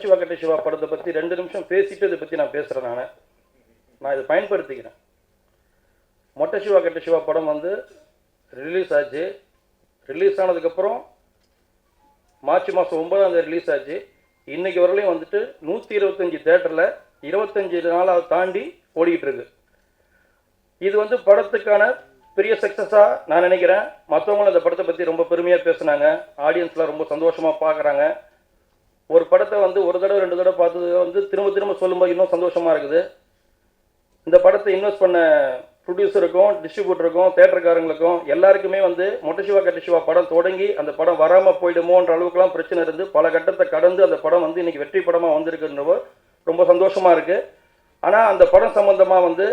சிவா கட்ட சிவா படத்தை பற்றி ரெண்டு நிமிஷம் பேசிட்டு இதை பற்றி நான் பேசுகிறேன் நான். நான் இதை பயன்படுத்திக்கிறேன். மொட்டை சிவா கட்ட சிவா படம் வந்து ரிலீஸ் ஆச்சு. ரிலீஸ் ஆனதுக்கப்புறம் மார்ச் மாதம் ஒன்பதாம் தேதி ரிலீஸ் ஆச்சு. இன்னைக்கு வரலையும் வந்துட்டு நூற்றி இருபத்தஞ்சி தேட்டரில் இருபத்தஞ்சி நாளாக தாண்டி ஓடிக்கிட்டு இருக்கு. இது வந்து படத்துக்கான பெரிய சக்ஸஸாக நான் நினைக்கிறேன். மற்றவங்களும் இந்த படத்தை பற்றி ரொம்ப பெருமையாக பேசுனாங்க. ஆடியன்ஸ்லாம் ரொம்ப சந்தோஷமாக பார்க்குறாங்க ஒரு படத்தை வந்து ஒரு தடவை ரெண்டு தடவை பார்த்தது வந்து திரும்ப திரும்ப சொல்லும்போது இன்னும் சந்தோஷமாக இருக்குது. இந்த படத்தை இன்வெஸ்ட் பண்ண ப்ரொடியூசருக்கும் டிஸ்ட்ரிபியூட்டருக்கும் தேட்டருக்காரங்களுக்கும் எல்லாருக்குமே வந்து மொட்டசிவா சிவா படம் தொடங்கி அந்த படம் வராமல் போயிடுமோன்ற அளவுக்குலாம் பிரச்சனை இருந்து பல கட்டத்தை கடந்து அந்த படம் வந்து இன்னைக்கு வெற்றி படமாக வந்திருக்குன்றவோ ரொம்ப சந்தோஷமாக இருக்குது ஆனால் அந்த படம் சம்மந்தமாக வந்து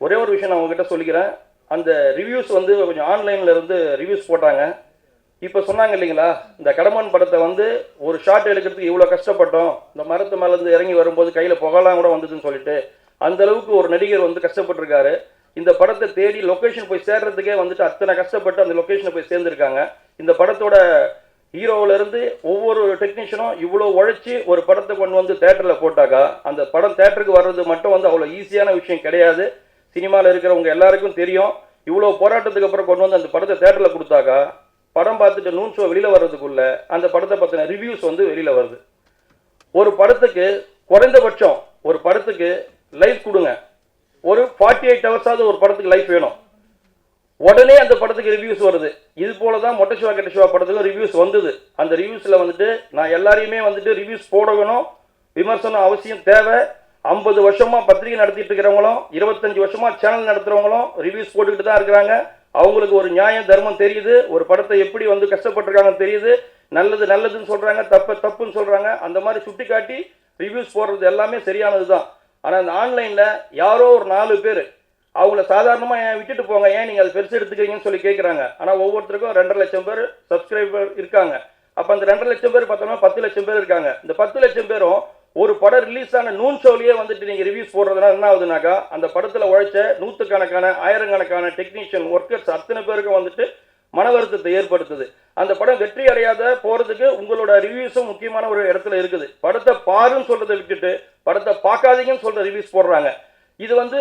ஒரே ஒரு விஷயம் நான் உங்ககிட்ட சொல்லிக்கிறேன். அந்த ரிவ்யூஸ் வந்து கொஞ்சம் ஆன்லைனில் இருந்து ரிவ்யூஸ் போட்டாங்க. இப்போ சொன்னாங்க இல்லைங்களா இந்த கடமன் படத்தை வந்து ஒரு ஷாட் எடுக்கிறதுக்கு இவ்வளோ கஷ்டப்பட்டோம் இந்த மரத்து மேலேருந்து இறங்கி வரும்போது கையில் புகழாம் கூட வந்ததுன்னு சொல்லிட்டு அந்த அளவுக்கு ஒரு நடிகர் வந்து கஷ்டப்பட்டிருக்காரு. இந்த படத்தை தேடி லொக்கேஷன் போய் சேர்றதுக்கே வந்துட்டு அத்தனை கஷ்டப்பட்டு அந்த லொக்கேஷனை போய் சேர்ந்துருக்காங்க. இந்த படத்தோட ஹீரோவிலேருந்து ஒவ்வொரு டெக்னீஷியனும் இவ்வளோ உழைச்சி ஒரு படத்தை கொண்டு வந்து தேட்டரில் போட்டாக்கா அந்த படம் தேட்டருக்கு வர்றது மட்டும் வந்து அவ்வளோ ஈஸியான விஷயம் கிடையாது. சினிமாவில் இருக்கிறவங்க எல்லாருக்கும் தெரியும். இவ்வளோ போராட்டத்துக்கு அப்புறம் கொண்டு வந்து அந்த படத்தை தேட்டரில் கொடுத்தாக்கா படம் பார்த்துட்டு நூன் ஷோ வெளியில் வர்றதுக்குள்ள அந்த படத்தை பற்றின ரிவ்யூஸ் வந்து வெளியில் வருது. ஒரு படத்துக்கு குறைந்தபட்சம் ஒரு படத்துக்கு லைஃப் கொடுங்க. ஒரு ஃபார்ட்டி எயிட் ஹவர்ஸாவது ஒரு படத்துக்கு லைஃப் வேணும். உடனே அந்த படத்துக்கு ரிவ்யூஸ் வருது. இது போல தான் மொட்டை சிவா கெட்ட சிவா படத்துக்கு ரிவ்யூஸ் வந்தது. அந்த ரிவ்யூஸில் வந்துட்டு நான் எல்லாரையுமே வந்துட்டு ரிவ்யூஸ் போட வேணும். விமர்சனம் அவசியம் தேவை. ஐம்பது வருஷமாக பத்திரிகை நடத்திட்டு இருக்கிறவங்களும் இருபத்தஞ்சு வருஷமாக சேனல் நடத்துகிறவங்களும் ரிவ்யூஸ் போட்டுக்கிட்டு தான் இருக்கிறாங்க. அவங்களுக்கு ஒரு நியாயம் தர்மம் தெரியுது. ஒரு படத்தை எப்படி வந்து கஷ்டப்பட்டிருக்காங்கன்னு தெரியுது. நல்லது நல்லதுன்னு சொல்கிறாங்க தப்பு தப்புன்னு சொல்கிறாங்க அந்த மாதிரி சுட்டி காட்டி ரிவ்யூஸ் போடுறது எல்லாமே சரியானது தான் ஆனால் அந்த ஆன்லைனில் யாரோ ஒரு நாலு பேர் அவங்கள சாதாரணமாக ஏன் விட்டுட்டு போங்க? ஏன் நீங்கள் அதை பெருசு எடுத்துக்கிறீங்கன்னு சொல்லி கேட்குறாங்க ஆனால் ஒவ்வொருத்தருக்கும் ரெண்டரை லட்சம் பேர் சப்ஸ்கிரைபர் இருக்காங்க. அப்போ அந்த ரெண்டரை லட்சம் பேர் பார்த்தோம்னா பத்து லட்சம் பேர் இருக்காங்க. இந்த பத்து லட்சம் பேரும் ஒரு படம் ரிலீஸ் ஆன நூன் ஷோலையே வந்துட்டு நீங்கள் ரிவ்யூஸ் போடுறதுனால என்ன ஆகுதுனாக்கா அந்த படத்தில் உழைச்ச நூற்றுக்கணக்கான ஆயிரக்கணக்கான டெக்னீஷியன் ஒர்க்கர்ஸ் அத்தனை பேருக்கும் வந்துட்டு மன வருத்தத்தை ஏற்படுத்துது. அந்த படம் வெற்றி அடையாத போகிறதுக்கு உங்களோட ரிவ்யூஸும் முக்கியமான ஒரு இடத்துல இருக்குது. படத்தை பாருன்னு சொல்கிறத விட்டுட்டு படத்தை பார்க்காதீங்கன்னு சொல்கிற ரிவ்யூஸ் போடுறாங்க. இது வந்து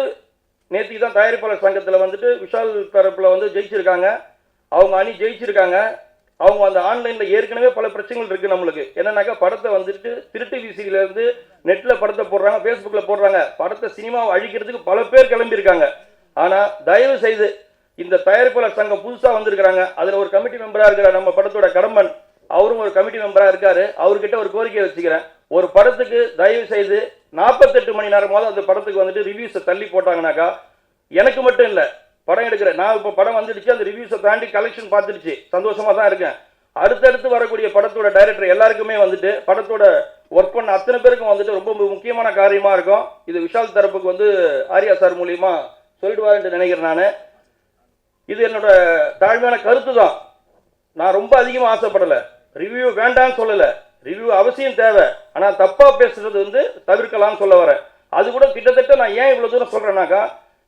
நேற்று தான் தயாரிப்பாளர் சங்கத்தில் வந்துட்டு விஷால் தரப்பில் வந்து ஜெயிச்சிருக்காங்க. அவங்க அணி ஜெயிச்சிருக்காங்க. அவங்க அந்த ஆன்லைனில் ஏற்கனவே பல பிரச்சனைகள் இருக்குது நம்மளுக்கு. என்னன்னாக்கா படத்தை வந்துட்டு திருட்டு விசியிலேருந்து நெட்டில் படத்தை போடுறாங்க ஃபேஸ்புக்கில் போடுறாங்க. படத்தை சினிமாவை அழிக்கிறதுக்கு பல பேர் கிளம்பியிருக்காங்க. ஆனால் தயவு செய்து இந்த தயாரிப்பாளர் சங்கம் புதுசாக வந்திருக்கிறாங்க. அதில் ஒரு கமிட்டி மெம்பராக இருக்கிற நம்ம படத்தோட கடம்பன் அவரும் ஒரு கமிட்டி மெம்பராக இருக்காரு. அவர்கிட்ட ஒரு கோரிக்கை வச்சுக்கிறேன். ஒரு படத்துக்கு தயவு செய்து நாற்பத்தெட்டு மணி நேரமாவது அந்த படத்துக்கு வந்துட்டு ரிவ்யூஸை தள்ளி போட்டாங்கனாக்கா எனக்கு மட்டும் இல்லை படம் எடுக்கிறேன். நான் இப்போ படம் வந்துடுச்சு அந்த ரிவ்யூஸை தாண்டி கலெக்ஷன் பார்த்துடுச்சு. சந்தோஷமாக தான் இருக்கேன். அடுத்தடுத்து வரக்கூடிய படத்தோட டைரக்டர் எல்லாருக்குமே வந்துட்டு படத்தோட ஒர்க் பண்ண அத்தனை பேருக்கும் வந்துட்டு ரொம்ப முக்கியமான காரியமாக இருக்கும். இது விஷால் தரப்புக்கு வந்து ஆரியா சார் மூலியமா சொல்லிடுவாருன்னு நினைக்கிறேன் நான். இது என்னோட தாழ்மையான கருத்து தான். நான் ரொம்ப அதிகமாக ஆசைப்படலை. ரிவ்யூ வேண்டாம்னு சொல்லலை. ரிவ்யூ அவசியம் தேவை. ஆனால் தப்பாக பேசுறது வந்து தவிர்க்கலாம்னு சொல்ல வரேன். அது கூட கிட்டத்தட்ட நான் ஏன் இவ்வளோ தூரம் சொல்கிறேன்னாக்கா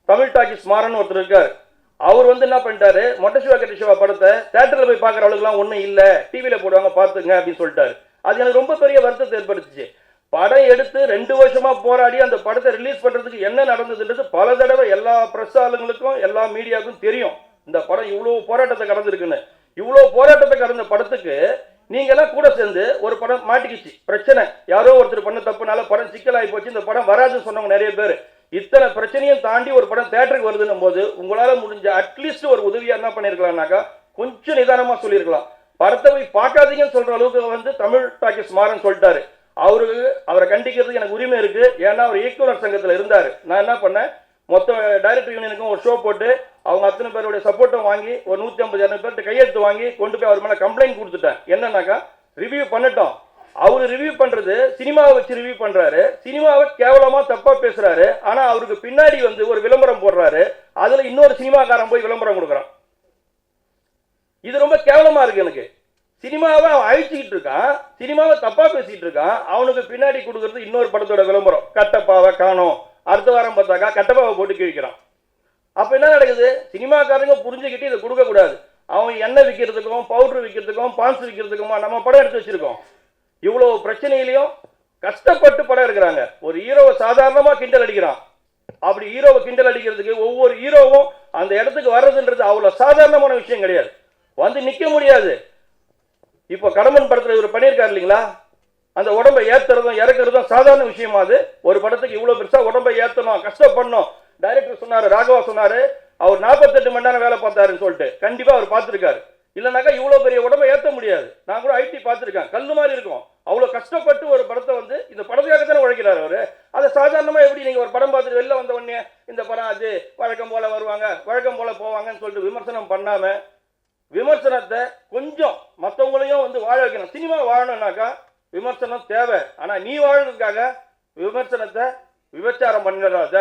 தமிழ் டாக்கிஸ் மாறன் ஒருத்தர் இருக்கார். அவர் வந்து என்ன பண்ணிட்டாரு? மொட்டை சிவா கட்டி சிவா படத்தை தேட்டரில் போய் பார்க்குற அளவுக்குலாம் ஒன்றும் இல்லை. டிவியில் போடுவாங்க பார்த்துங்க அப்படின்னு சொல்லிட்டாரு. அது எனக்கு ரொம்ப பெரிய வருத்தத்தை ஏற்படுத்துச்சு. படம் எடுத்து ரெண்டு வருஷமா போராடி அந்த படத்தை ரிலீஸ் பண்றதுக்கு என்ன நடந்ததுன்றது பல தடவை எல்லா பிரஸ் ஆளுங்களுக்கும் எல்லா மீடியாவுக்கும் தெரியும். இந்த படம் இவ்வளவு போராட்டத்தை கடந்திருக்குன்னு. இவ்வளவு போராட்டத்தை கடந்த படத்துக்கு நீங்க எல்லாம் கூட சேர்ந்து ஒரு படம் மாட்டிக்கிச்சு. பிரச்சனை. யாரோ ஒருத்தர் பண்ண தப்புனால படம் சிக்கலாகி போச்சு. இந்த படம் வராதுன்னு சொன்னவங்க நிறைய பேர். இத்தனை பிரச்சனையும் தாண்டி ஒரு படம் தேட்டருக்கு வருதுன்னும் போது உங்களால முடிஞ்ச அட்லீஸ்ட் ஒரு உதவியா என்ன பண்ணிருக்கலாம்னாக்கா கொஞ்சம் நிதானமா சொல்லியிருக்கலாம் படத்தை போய் பார்க்காதீங்கன்னு சொல்ற அளவுக்கு வந்து தமிழ் டாக்கிஸ் மாறன் சொல்லிட்டாரு. அவருக்கு அவரை கண்டிக்கிறதுக்கு எனக்கு உரிமை இருக்கு. ஏன்னா அவர் இயக்குனர் சங்கத்தில் இருந்தார். நான் என்ன பண்ணேன்? மொத்த டைரக்டர் யூனியனுக்கும் ஒரு ஷோ போட்டு அவங்க அத்தனை பேருடைய சப்போர்ட்டும் வாங்கி ஒரு நூற்றி ஐம்பது இரநூறு பேர்கிட்ட கையெழுத்து வாங்கி கொண்டு போய் அவர் மேலே கம்ப்ளைண்ட் கொடுத்துட்டேன். என்னன்னாக்கா ரிவ்யூ பண்ணட்டும். அவர் ரிவ்யூ பண்றது சினிமாவை வச்சு ரிவ்யூ பண்றாரு. சினிமாவை கேவலமா தப்பா பேசுறாரு. ஆனா அவருக்கு பின்னாடி வந்து ஒரு விளம்பரம் போடுறாரு. அதுல இன்னொரு சினிமாக்காரன் போய் விளம்பரம் கொடுக்குறான். இது ரொம்ப கேவலமா இருக்கு எனக்கு. சினிமாவை அவன் அழிச்சுக்கிட்டு இருக்கான். சினிமாவை தப்பா பேசிட்டு இருக்கான். அவனுக்கு பின்னாடி கொடுக்கறது இன்னொரு படத்தோட விளம்பரம். கட்டப்பாவை காணும். அடுத்த வாரம் பார்த்தாக்கா கட்டப்பாவை போட்டு கிழிக்கிறான். அப்ப என்ன நடக்குது? சினிமாக்காரங்க புரிஞ்சுக்கிட்டு இதை கொடுக்க கூடாது அவன் எண்ணெய் விற்கிறதுக்கும் பவுடர் விற்கிறதுக்கும் பான்ஸ் விற்கிறதுக்குமா நம்ம படம் எடுத்து வச்சிருக்கோம். இவ்வளவு பிரச்சனையிலையும் கஷ்டப்பட்டு படம் இருக்கிறாங்க ஒரு ஹீரோவை சாதாரணமா கிண்டல் அடிக்கிறான். அப்படி ஹீரோவை கிண்டல் அடிக்கிறதுக்கு ஒவ்வொரு ஹீரோவும் அந்த இடத்துக்கு வர்றதுன்றது அவ்வளவு சாதாரணமான விஷயம் கிடையாது. வந்து நிக்க முடியாது. இப்போ கடம்பன் படத்துல இவர் பண்ணியிருக்காரு இல்லைங்களா? அந்த உடம்பை ஏத்துறதும் இறக்குறதும் சாதாரண விஷயமா அது. ஒரு படத்துக்கு இவ்வளவு பெருசா உடம்பை ஏத்தணும் கஷ்டப்படணும். டைரக்டர் சொன்னாரு ராகவா சொன்னாரு அவர் 48 மணி நேரம் வேலை பார்த்தாருன்னு சொல்லிட்டு கண்டிப்பா அவர் பார்த்துருக்காரு. இல்லைனாக்கா இவ்வளோ பெரிய உடம்பை ஏற்ற முடியாது. நான் கூட ஐடி பார்த்துருக்கேன். கல் மாதிரி இருக்கும். அவ்வளோ கஷ்டப்பட்டு ஒரு படத்தை வந்து இந்த படத்துக்காக தானே உழைக்கிறாரு அவர். அதை சாதாரணமாக எப்படி நீங்கள் ஒரு படம் பார்த்துட்டு வெளில வந்த உடனே இந்த படம் அது வழக்கம் போல் வருவாங்க வழக்கம் போல் போவாங்கன்னு சொல்லிட்டு விமர்சனம் பண்ணாமல் விமர்சனத்தை கொஞ்சம் மற்றவங்களையும் வந்து வாழ வைக்கணும். சினிமா வாழணும்னாக்கா விமர்சனம் தேவை. ஆனால் நீ வாழறதுக்காக விமர்சனத்தை விபச்சாரம் பண்ணிடாத